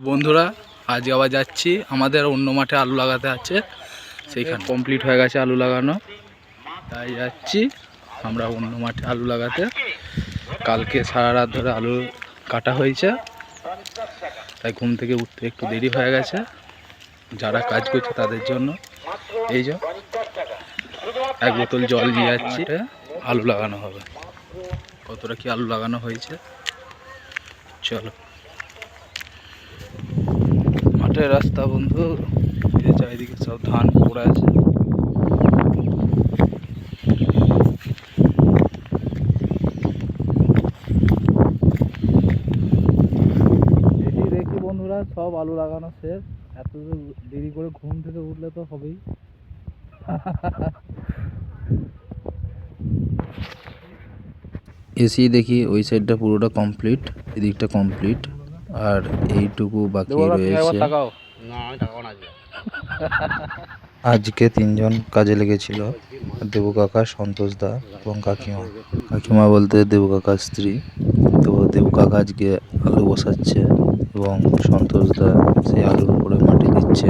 বন্ধুরা, আজকে আবার যাচ্ছি আমাদের অন্য মাঠে আলু লাগাতে আছে। সেইখানে কমপ্লিট হয়ে গেছে আলু লাগানো। তাই যাচ্ছি আমরা অন্য মাঠে আলু লাগাতে। কালকে সারা রাত ধরে আলু কাটা হয়েছে। তাই ঘুম থেকে উঠতে একটু দেরি হয়ে গেছে। যারা কাজ করছে তাদের জন্য। এই যে, এক বোতল জল নিয়ে যাচ্ছি। আলু লাগানো হবে। কতটা কি আলু লাগানো হয়েছে? চলো। মাঠের রাস্তা বন্ধু। এই যে চারিদিকে সব ধান পড়ে আছে। দেখি বন্ধুরা সব আলু লাগানো শেষ। এত দেরি করে ঘুম থেকে উঠলে তো হবেই। এসি দেখি ওই সাইডটা পুরোটা কমপ্লিট এদিকটা কমপ্লিট আর এইটুকু বাকি রয়েছে। আজকে। তিনজন কাজে লেগেছিল দেবু কাকা সন্তোষ দা এবং কাকিমা। কাকিমা বলতে দেবু কাকার স্ত্রী। তো দেবু কাকা আজকে আলু বসাচ্ছে এবং সন্তোষ দা সেই আলুর উপরে মাটি দিচ্ছে।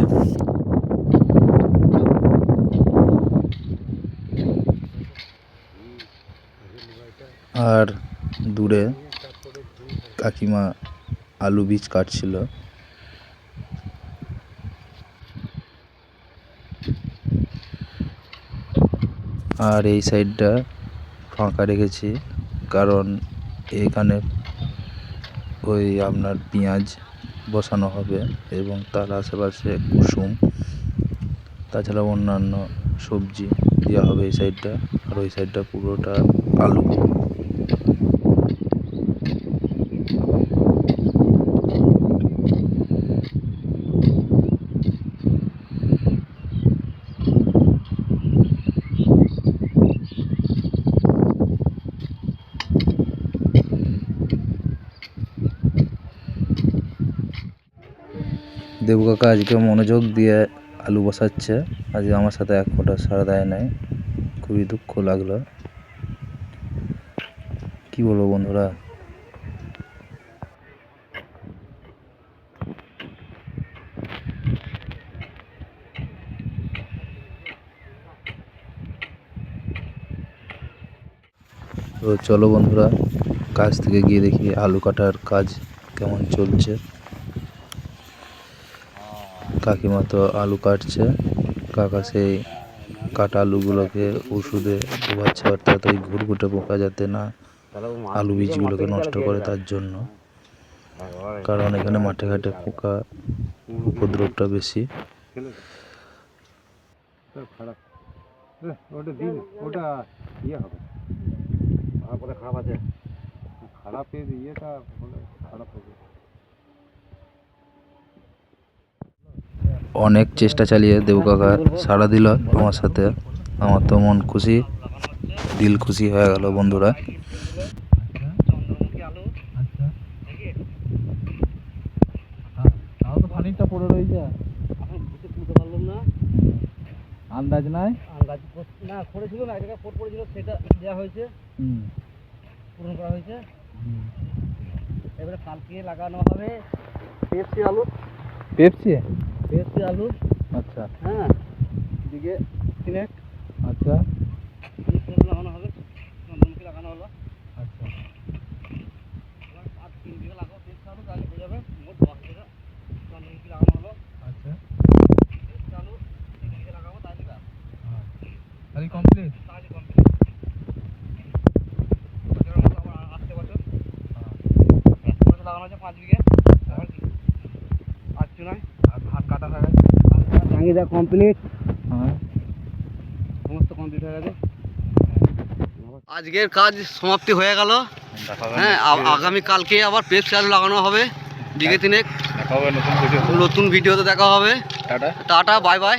আর দূরে কাকিমা আলু বীজ কাটছিল। আর এই সাইডটা ফাঁকা রেখেছি, কারণ এখানে ওই আপনার পেঁয়াজ বসানো হবে এবং তার আশেপাশে কুসুম, তাছাড়া অন্যান্য সবজি দেওয়া হবে এই সাইডটা, আর ওই সাইডটা পুরোটা আলু। দেবু কাকা আজকে মনোযোগ দিয়ে আলু বসাচ্ছে। আজকে আমার সাথে এক ফোঁটা সারা দেয় নাই। খুবই দুঃখ লাগল। কি বলব বন্ধুরা? তো চলো বন্ধুরা, কাজ থেকে গিয়ে দেখি আলু কাটার কাজ কেমন চলছে। কাকিমা তো আলু কাটছে। কাকা সেই কাটা আলুগুলোকে ওষুধে ডোবাচ্ছে অর্থাৎ ওই ঘুরঘুটে পোকা যাতে না আলু বীজগুলোকে নষ্ট করে তার জন্য। কারণ এখানে মাঠে ঘাটে পোকা উপদ্রবটা বেশি। খারাপ আছে খারাপের ইয়েটা খারাপ হবে অনেক চেষ্টা চালিয়ে দেবু কাকা সাড়া দিল আমার সাথে। আমার তো মন খুশি দিল খুশি হয়ে গেল বন্ধুরা। তাও তো খানিকটা পড়ে রয়েছে পারলাম না আন্দাজ নাই? আন্দাজ না করেছিল না এক জায়গায় ফোট পড়েছিল সেটা দেওয়া হয়েছে। হুম। পূরণ করা হয়েছে। এবারে কালকে লাগানো হবে পেপসি আলু। পেপসি? পেপসি আলু। আচ্ছা। হ্যাঁ দিকে সিনেট আচ্ছা। লাগানো হবে। চন্দনমুখী লাগানো হলো। আচ্ছা। আর তিন বিঘা লাগাবো পেপসি আলু তাহলে হয়ে যাবে মোট দশ বিঘা চন্দনমুখী লাগানো হলো। আচ্ছা। আলু তিন বিঘা লাগাবো তাহলে কমপ্লিট কমপ্লিট এক বছর। লাগানো হচ্ছে পাঁচ বিঘে আবার কি আর চুনায় আর ধান কাটা হয়ে গেছে চাঙ্গিদা কমপ্লিট হ্যাঁ। সমস্ত কমপ্লিট হয়ে গেছে? আজকের কাজ সমাপ্তি হয়ে গেল। হ্যাঁ আগামী কালকে আবার পেপ চার্জ লাগানো হবে। দিকে তিনেক। নতুন নতুন ভিডিওতে দেখা হবে। টাটা। Tata bye bye